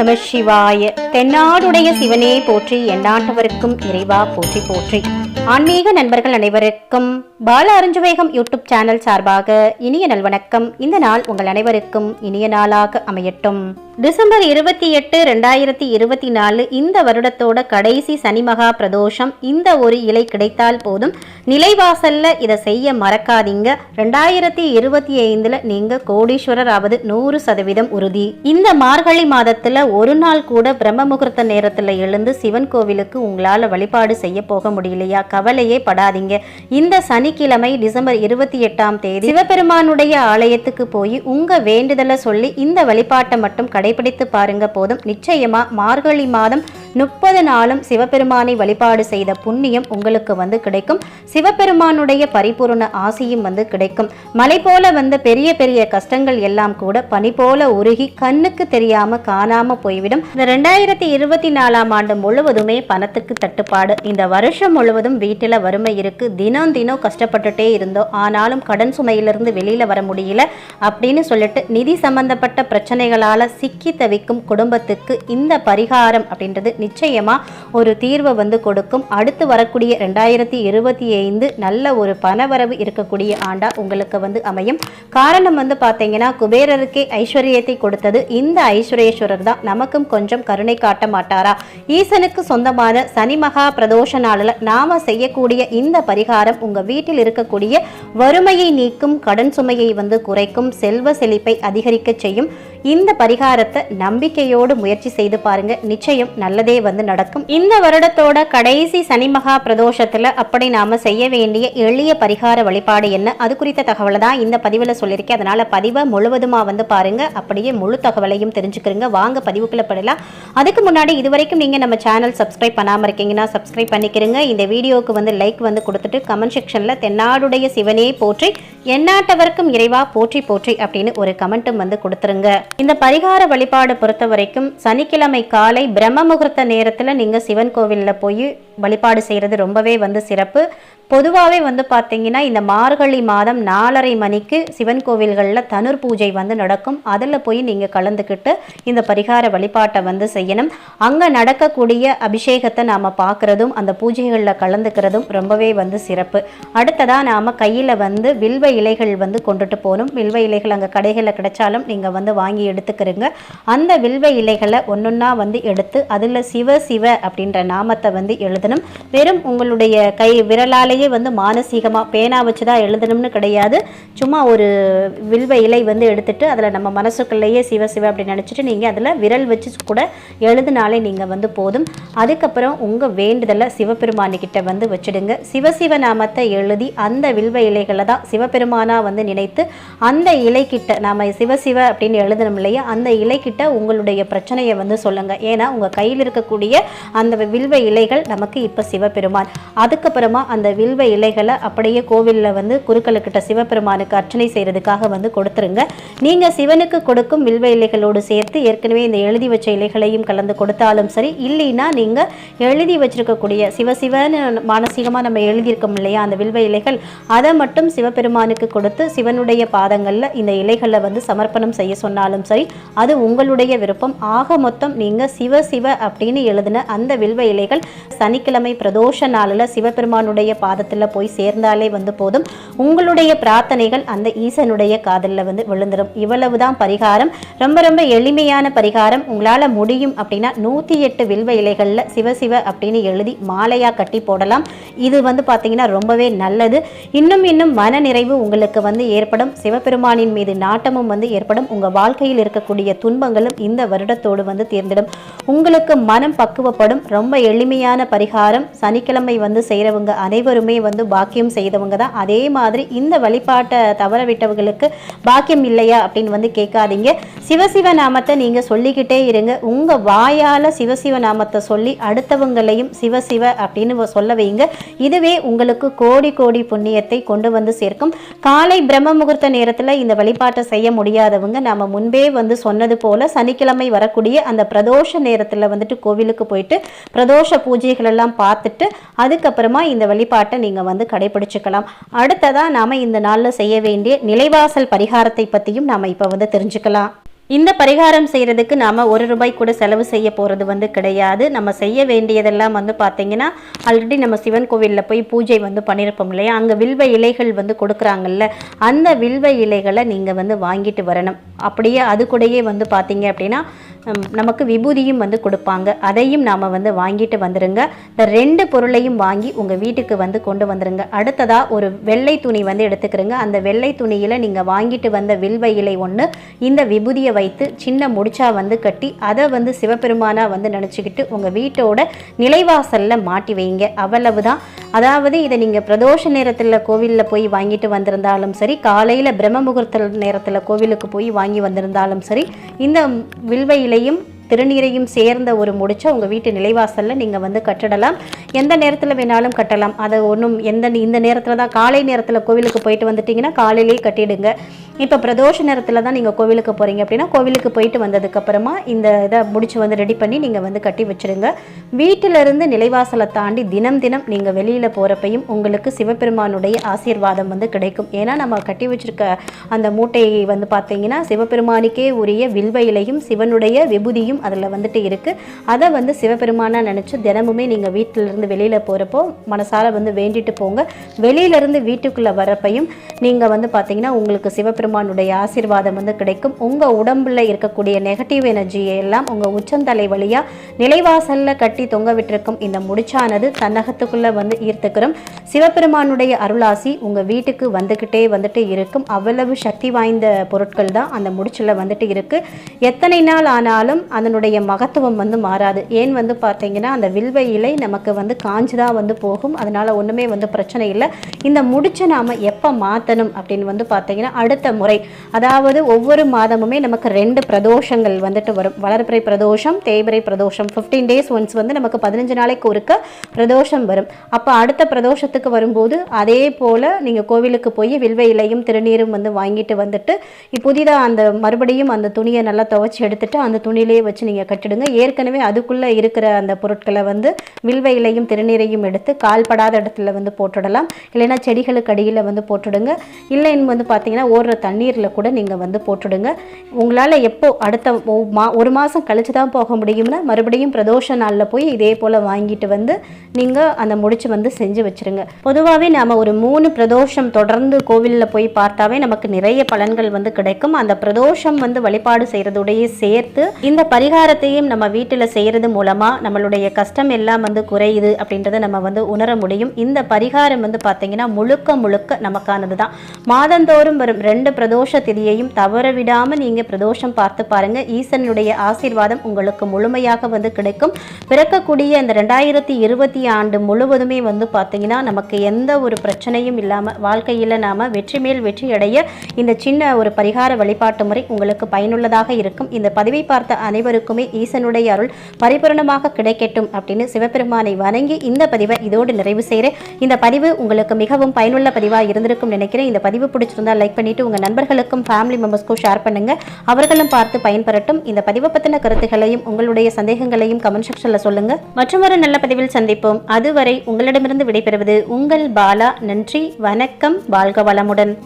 நம சிவாய. தென்னாடுடைய சிவனே போற்றி எந்நாட்டவருக்கும் இறைவா போற்றி போற்றி. ஆன்மீக நண்பர்கள் அனைவருக்கும் பால அருஞ்சுவேகம் யூடியூப் சேனல் சார்பாக இனிய நல்வணக்கம் இந்த நாள் உங்கள் அனைவருக்கும் இனிய நாளாக அமையட்டும். டிசம்பர் இருபத்தி எட்டு ரெண்டாயிரத்தி இருபத்தி நாலு இந்த வருடத்தோட கடைசி சனி மகா பிரதோஷம். இந்த ஒரு இலை கிடைத்தால் போதும். நிலைவாசல்ல இதை செய்ய மறக்காதீங்க. ரெண்டாயிரத்தி இருபத்தி ஐந்துல நீங்க கோடீஸ்வரர் ஆவது நூறு சதவீதம் உறுதி. இந்த மார்கழி மாதத்துல ஒரு நாள் கூட பிரம்ம முகூர்த்த நேரத்துல எழுந்து சிவன் கோவிலுக்கு உங்களால வழிபாடு செய்ய போக முடியலையாக்கா கவலையே படாதீங்க. இந்த சனிக்கிழமை டிசம்பர் இருபத்தி எட்டாம் தேதி சிவபெருமானுடைய ஆலயத்துக்கு போய் உங்க வேண்டுதலை சொல்லி இந்த வழிபாட்டை மட்டும் கடைபிடித்து பாருங்க போதும். நிச்சயமா மார்கழி மாதம் முப்பது நாளும் சிவபெருமானை வழிபாடு செய்த புண்ணியம் உங்களுக்கு வந்து கிடைக்கும். சிவபெருமானுடைய பரிபூரண ஆசியும் வந்து கிடைக்கும். மலை போல வந்த பெரிய பெரிய கஷ்டங்கள் எல்லாம் கூட பனி போல உருகி கண்ணுக்கு தெரியாம காணாம போய்விடும். இந்த ரெண்டாயிரத்தி இருபத்தி நாலாம் ஆண்டு முழுவதுமே பணத்துக்கு தட்டுப்பாடு. இந்த வருஷம் முழுவதும் வீட்டில் வறுமை இருக்கு. தினம் தினம் கஷ்டப்பட்டுட்டே இருந்தோம். ஆனாலும் கடன் சுமையிலிருந்து வெளியில வர முடியல அப்படின்னு சொல்லிட்டு நிதி சம்பந்தப்பட்ட பிரச்சனைகளால சிக்கி தவிக்கும் குடும்பத்துக்கு இந்த பரிகாரம் அப்படின்றது நிச்சயமா ஒரு தீர்வை வந்து கொடுக்கும். அடுத்து வரக்கூடிய ரெண்டாயிரத்தி இருபத்தி ஐந்து நல்ல ஒரு பணவரவு இருக்கக்கூடிய ஆண்டா உங்களுக்கு வந்து அமையும். காரணம் வந்து பார்த்தீங்கன்னா குபேரருக்கே ஐஸ்வர்யத்தை கொடுத்தது இந்த ஐஸ்வர்யேஸ்வரர் தான். நமக்கும் கொஞ்சம் கருணை காட்ட மாட்டாரா? ஈசனுக்கு சொந்தமான சனி மகா பிரதோஷ நாளில் நாம செய்யக்கூடிய இந்த பரிகாரம் உங்க வீட்டில் இருக்கக்கூடிய வறுமையை நீக்கும் கடன் சுமையை வந்து குறைக்கும் செல்வ செழிப்பை அதிகரிக்க செய்யும். இந்த பரிகாரத்தை நம்பிக்கையோடு முயற்சி செய்து பாருங்க. நிச்சயம் நல்லதே வந்து நடக்கும். இந்த வருடத்தோட கடைசி சனி மகா பிரதோஷத்துல அப்படி நாம செய்ய வேண்டிய எளிய பரிகார வழிபாடு என்ன? அது குறித்த தகவலை தான் இந்த பதிவில் சொல்லியிருக்கேன். அதனால பதிவை முழுவதுமா வந்து பாருங்க. அப்படியே முழு தகவலையும் தெரிஞ்சுக்கிறீங்க வாங்க பதிவுக்குள்ள படலாம் அதுக்கு முன்னாடி இதுவரைக்கும் நீங்க நம்ம சேனல் சப்ஸ்கிரைப் பண்ணாம இருக்கீங்கன்னா சப்ஸ்கிரைப் பண்ணிக்கிறீங்க இந்த வீடியோவுக்கு வந்து லைக் வந்து கொடுத்துட்டு கமெண்ட் செக்ஷன்ல தென்னாடுடைய சிவனே போற்றி எண்ணாட்டவர்க்கும் இறைவா போற்றி போற்றி அப்படின்னு ஒரு கமெண்ட்டும் வந்து கொடுத்துருங்க. இந்த பரிகார வழிபாடு பொறுத்த வரைக்கும் சனிக்கிழமை காலை பிரம்ம முகூர்த்த நேரத்தில் நீங்கள் சிவன் கோவிலில் போய் வழிபாடு செய்கிறது ரொம்பவே வந்து சிறப்பு. பொதுவாகவே வந்து பார்த்தீங்கன்னா இந்த மார்கழி மாதம் நாலரை மணிக்கு சிவன் கோவில்களில் தனுர் பூஜை வந்து நடக்கும். அதில் போய் நீங்கள் கலந்துக்கிட்டு இந்த பரிகார வழிபாட்டை வந்து செய்யணும். அங்கே நடக்கக்கூடிய அபிஷேகத்தை நாம் பார்க்குறதும் அந்த பூஜைகளில் கலந்துக்கிறதும் ரொம்பவே வந்து சிறப்பு. அடுத்ததாக நாம் கையில் வந்து வில்வ இலைகள் வந்து கொண்டுட்டு போகணும். வில்வ இலைகள் அங்கே கடைகளில் கிடைச்சாலும் நீங்கள் வந்து வாங்கி எடுத்துக்கிறீங்க. அந்த வில்வ இலைகளை ஒன்றுன்னா வந்து எடுத்து அதில் சிவ சிவ அப்படின்ற நாமத்தை வந்து எழுதணும். வெறும் உங்களுடைய கை விரலாலேயே வந்து மானசீகமாக பேனா வச்சு தான் எழுதணும்னு கிடையாது. சும்மா ஒரு வில்வ இலை வந்து எடுத்துட்டு அதில் நம்ம மனசுக்குள்ளேயே சிவ சிவ அப்படின்னு நினச்சிட்டு நீங்கள் அதில் விரல் வச்சு கூட எழுதினாலே நீங்கள் வந்து போதும். அதுக்கப்புறம் உங்கள் வேண்டுதலை சிவபெருமானிக்கிட்ட வந்து வச்சிடுங்க. சிவசிவ நாமத்தை எழுதி அந்த வில்வ இலைகளை தான் சிவபெருமானாக வந்து நினைத்து அந்த இலைக்கிட்ட நாம் சிவசிவ அப்படின்னு எழுதணும் இல்லையா? அந்த இலைக்கிட்ட உங்களுடைய பிரச்சனையை வந்து சொல்லுங்கள் ஏன்னா உங்கள் கையில் இருக்க இருக்கக்கூடிய அந்த வில்வ இலைகள் நமக்கு இப்போ சிவபெருமான். அதுக்கப்புறமா அந்த வில்வ இலைகளை அப்படியே கோவிலில் வந்து குருக்களுக்கிட்ட சிவபெருமானுக்கு அர்ச்சனை செய்கிறதுக்காக வந்து கொடுத்துருங்க. நீங்கள் சிவனுக்கு கொடுக்கும் வில்வ இலைகளோடு சேர்த்து ஏற்கனவே இந்த எழுதி வச்ச இலைகளையும் கலந்து கொடுத்தாலும் சரி இல்லைன்னா நீங்கள் எழுதி வச்சிருக்கக்கூடிய சிவசிவன்னு மானசீகமாக நம்ம எழுதியிருக்கோம் இல்லையா அந்த வில்வ இலைகள் அதை மட்டும் சிவபெருமானுக்கு கொடுத்து சிவனுடைய பாதங்களில் இந்த இலைகளை வந்து சமர்ப்பணம் செய்ய சொன்னாலும் சரி அது உங்களுடைய விருப்பம். ஆக மொத்தம் நீங்கள் சிவ சிவ அப்படின்னு அப்படின்னு எழுதின அந்த வில்வ இலைகள் சனிக்கிழமை பிரதோஷ நாளில் சிவபெருமானுடைய பாதத்தில் போய் சேர்ந்தாலே வந்து போதும். உங்களுடைய பிரார்த்தனைகள் அந்த ஈசனுடைய காதலில் வந்து விழுந்துடும் இவ்வளவுதான் பரிகாரம். ரொம்ப ரொம்ப எளிமையான பரிகாரம். உங்களால் முடியும் அப்படின்னா நூற்றி எட்டு வில்வ இலைகளில் சிவசிவ அப்படின்னு எழுதி மாலையாக கட்டி போடலாம். இது வந்து பார்த்தீங்கன்னா ரொம்பவே நல்லது. இன்னும் இன்னும் மன நிறைவு உங்களுக்கு வந்து ஏற்படும். சிவபெருமானின் மீது நாட்டமும் வந்து ஏற்படும். உங்கள் வாழ்க்கையில் இருக்கக்கூடிய துன்பங்களும் இந்த வருடத்தோடு வந்து தீர்ந்திடும். உங்களுக்கு மன மனம் பக்குவப்படும் ரொம்ப எளிமையான பரிகாரம் சனிக்கிழமை வந்து செய்கிறவங்க அனைவருமே வந்து பாக்கியம் செய்தவங்க தான். அதே மாதிரி இந்த வழிபாட்டை தவற விட்டவங்களுக்கு பாக்கியம் இல்லையா அப்படின்னு வந்து கேட்காதீங்க. சிவசிவ நாமத்தை நீங்கள் சொல்லிக்கிட்டே இருங்க. உங்கள் வாயால் சிவசிவ நாமத்தை சொல்லி அடுத்தவங்களையும் சிவசிவ அப்படின்னு சொல்ல வைங்க. இதுவே உங்களுக்கு கோடி கோடி புண்ணியத்தை கொண்டு வந்து சேர்க்கும். காலை பிரம்ம முகூர்த்த நேரத்தில் இந்த வழிபாட்டை செய்ய முடியாதவங்க நாம் முன்பே வந்து சொன்னது போல சனிக்கிழமை வரக்கூடிய அந்த பிரதோஷ நேரத்தில் வந்துட்டு கோவிலுக்கு போயிட்டு பிரதோஷ பூஜைகள் எல்லாம் பார்த்துட்டு அதுக்கப்புறமா இந்த வழிபாட்டை நீங்கள் வந்து கடைபிடிச்சுக்கலாம். அடுத்ததாக நாம் இந்த நாளில் செய்ய வேண்டிய நிலைவாசல் பரிகாரத்தை பற்றியும் நாம் இப்போ வந்து தெரிஞ்சுக்கலாம். இந்த பரிகாரம் செய்கிறதுக்கு நாம் ஒரு ரூபாய் கூட செலவு செய்ய போகிறது வந்து கிடையாது. நம்ம செய்ய வேண்டியதெல்லாம் வந்து பார்த்திங்கன்னா ஆல்ரெடி நம்ம சிவன் கோவிலில் போய் பூஜை வந்து பண்ணியிருப்போம் இல்லையா? அங்கே வில்வ இலைகள் வந்து கொடுக்குறாங்கல்ல அந்த வில்வ இலைகளை நீங்கள் வந்து வாங்கிட்டு வரணும். அப்படியே அது கூடயே வந்து பார்த்தீங்க அப்படின்னா நமக்கு விபூதியும் வந்து கொடுப்பாங்க. அதையும் நாம் வந்து வாங்கிட்டு வந்துடுங்க இந்த ரெண்டு பொருளையும் வாங்கி உங்கள் வீட்டுக்கு வந்து கொண்டு வந்துடுங்க அடுத்ததாக ஒரு வெள்ளை துணி வந்து எடுத்துக்கிறோங்க. அந்த வெள்ளை துணியில் நீங்கள் வாங்கிட்டு வந்த வில்வ இலை ஒன்று இந்த விபூதியை வைத்து சின்ன முடிச்சா வந்து கட்டி அதை வந்து சிவபெருமானா வந்து நினச்சிக்கிட்டு உங்கள் வீட்டோட நிலைவாசலில் மாட்டி வைங்க. அவ்வளவுதான். அதாவது இதை நீங்கள் பிரதோஷ நேரத்தில் கோவிலில் போய் வாங்கிட்டு வந்திருந்தாலும் சரி காலையில் பிரம்ம முகூர்த்த நேரத்தில் கோவிலுக்கு போய் வாங்கி வந்திருந்தாலும் சரி இந்த வில்வ இலையும் திருநீரையும் சேர்ந்த ஒரு முடிச்ச உங்கள் வீட்டு நிலைவாசலில் நீங்கள் வந்து கட்டிடலாம். எந்த நேரத்தில் வேணாலும் கட்டலாம். அதை ஒன்றும் எந்த இந்த நேரத்தில் தான் காலை நேரத்தில் கோவிலுக்கு போயிட்டு வந்துட்டீங்கன்னா காலையிலேயே கட்டிடுங்க. இப்போ பிரதோஷ நேரத்தில் தான் நீங்கள் கோவிலுக்கு போகிறீங்க அப்படின்னா கோவிலுக்கு போயிட்டு வந்ததுக்கப்புறமா இந்த இதை முடிச்சு வந்து ரெடி பண்ணி நீங்கள் வந்து கட்டி வச்சிருங்க. வீட்டிலிருந்து நிலைவாசலை தாண்டி தினம் தினம் நீங்கள் வெளியில் போகிறப்பையும் உங்களுக்கு சிவபெருமானுடைய ஆசீர்வாதம் வந்து கிடைக்கும். ஏன்னா நம்ம கட்டி வச்சுருக்க அந்த மூட்டையை வந்து பார்த்தீங்கன்னா சிவபெருமானுக்கே உரிய வில்வ இலையும் சிவனுடைய விபூதியும் அதில் வந்துட்டு இருக்குது அதை வந்து சிவபெருமானாக நினச்சி தினமுமே நீங்கள் வீட்டிலேருந்து வெளியில் போகிறப்போ மனசார வந்து வேண்டிட்டு போங்க. வெளியிலேருந்து வீட்டுக்குள்ளே வரப்பையும் நீங்கள் வந்து பார்த்தீங்கன்னா உங்களுக்கு சிவபெருமானுடைய ஆசீர்வாதம் வந்து கிடைக்கும். உங்கள் உடம்புல இருக்கக்கூடிய நெகட்டிவ் எனர்ஜியை எல்லாம் உங்கள் உச்சந்தலை வழியாக நிலைவாசலில் கட்டி தொங்க விட்டிருக்கும். இந்த முடிச்சானது தன்னகத்துக்குள்ளே வந்து ஈர்த்துக்கிறோம். சிவபெருமானுடைய அருளாசி உங்கள் வீட்டுக்கு வந்துக்கிட்டே வந்துட்டு இருக்கும். அவ்வளவு சக்தி வாய்ந்த பொருட்கள் தான் அந்த முடிச்சில் வந்துட்டு இருக்குது எத்தனை நாள் ஆனாலும் அந்த அதனுடைய மகத்துவம் வந்து மாறாது. ஏன் வந்து பார்த்தீங்கன்னா அந்த வில்வ இலை நமக்கு வந்து காஞ்சு தான் வந்து போகும். அதனால் ஒன்றுமே வந்து பிரச்சனை இல்லை. இந்த முடிச்சை நாம் எப்போ மாற்றணும் அப்படின்னு வந்து பார்த்தீங்கன்னா அடுத்த முறை. அதாவது ஒவ்வொரு மாதமுமே நமக்கு ரெண்டு பிரதோஷங்கள் வந்துட்டு வரும். வளர்பிறை பிரதோஷம் தேய்பிறை பிரதோஷம். ஃபிஃப்டீன் டேஸ் ஒன்ஸ் வந்து நமக்கு பதினஞ்சு நாளைக்கு ஒருக்க பிரதோஷம் வரும். அப்போ அடுத்த பிரதோஷத்துக்கு வரும்போது அதே போல் நீங்கள் கோவிலுக்கு போய் வில்வ இலையும் திருநீரும் வந்து வாங்கிட்டு வந்துட்டு புதிதாக அந்த மறுபடியும் அந்த துணியை நல்லா துவைச்சி எடுத்துட்டு அந்த துணியிலேயே வச்சு நீங்கள் கட்டிடுங்க. ஏற்கனவே அதுக்குள்ளே இருக்கிற அந்த பொருட்களை வந்து வில்வ இலையும் திருநீரையும் எடுத்து கால்படாத இடத்துல வந்து போட்டுடலாம். இல்லைன்னா செடிகளுக்கு அடியில் வந்து போட்டுடுங்க. இல்லைன்னு வந்து பார்த்தீங்கன்னா ஓடுற தண்ணீரில் கூட நீங்கள் வந்து போட்டுடுங்க. உங்களால் எப்போ அடுத்த மா- ஒரு மாதம் கழிச்சு தான் போக முடியும்னா மறுபடியும் பிரதோஷ நாளில் போய் இதே போல் வாங்கிட்டு வந்து நீங்கள் அந்த முடிச்சு வந்து செஞ்சு வச்சிருங்க. பொதுவாகவே நாம் ஒரு மூணு பிரதோஷம் தொடர்ந்து கோவிலில் போய் பார்த்தாவே நமக்கு நிறைய பலன்கள் வந்து கிடைக்கும். அந்த பிரதோஷம் வந்து வழிபாடு செய்கிறதுடைய சேர்த்து இந்த பரிகாரத்தையும் நம்ம வீட்டில் செய்கிறது மூலமாக நம்மளுடைய கஷ்டம் எல்லாம் வந்து குறையுது அப்படின்றத நம்ம வந்து உணர முடியும். இந்த பரிகாரம் வந்து பார்த்தீங்கன்னா முழுக்க முழுக்க நமக்கானது தான் மாதந்தோறும் வரும் ரெண்டு பிரதோஷ திதியையும் தவற விடாமல் நீங்கள் பிரதோஷம் பார்த்து பாருங்கள் ஈசனுடைய ஆசீர்வாதம் உங்களுக்கு முழுமையாக வந்து கிடைக்கும். பிறக்கக்கூடிய இந்த ரெண்டாயிரத்தி இருபத்தி ஆண்டு முழுவதுமே வந்து பார்த்தீங்கன்னா நமக்கு எந்த ஒரு பிரச்சனையும் இல்லாமல் வாழ்க்கையில் நாம் வெற்றி மேல் வெற்றி அடைய இந்த சின்ன ஒரு பரிகார வழிபாட்டு முறை உங்களுக்கு பயனுள்ளதாக இருக்கும். இந்த பதிவை பார்த்த அனைவரும் ஈசனுடைய அருள் பரிபூரணமாக கிடைக்கட்டும் அப்படின்னு சிவபெருமானை வணங்கி இந்த பதிவை இதோடு நிறைவு செய்கிறேன். இந்த பதிவு உங்களுக்கு மிகவும் பயனுள்ள பதிவாக இருந்திருக்கும் நினைக்கிறேன். இந்த பதிவு பிடிச்சிருந்தா லைக் பண்ணிட்டு உங்கள் நண்பர்களுக்கும் ஃபேமிலி மெம்பர்ஸ்க்கும் ஷேர் பண்ணுங்க. அவர்களும் பார்த்து பயன்பெறட்டும். இந்த பதிவை பற்றின கருத்துகளையும் உங்களுடைய சந்தேகங்களையும் கமெண்ட் செக்ஷனில் சொல்லுங்க. ஒரு நல்ல பதிவில் சந்திப்போம். அதுவரை உங்களிடமிருந்து விடைபெறுவது உங்கள் பாலா. நன்றி. வணக்கம். வாழ்க வளமுடன்.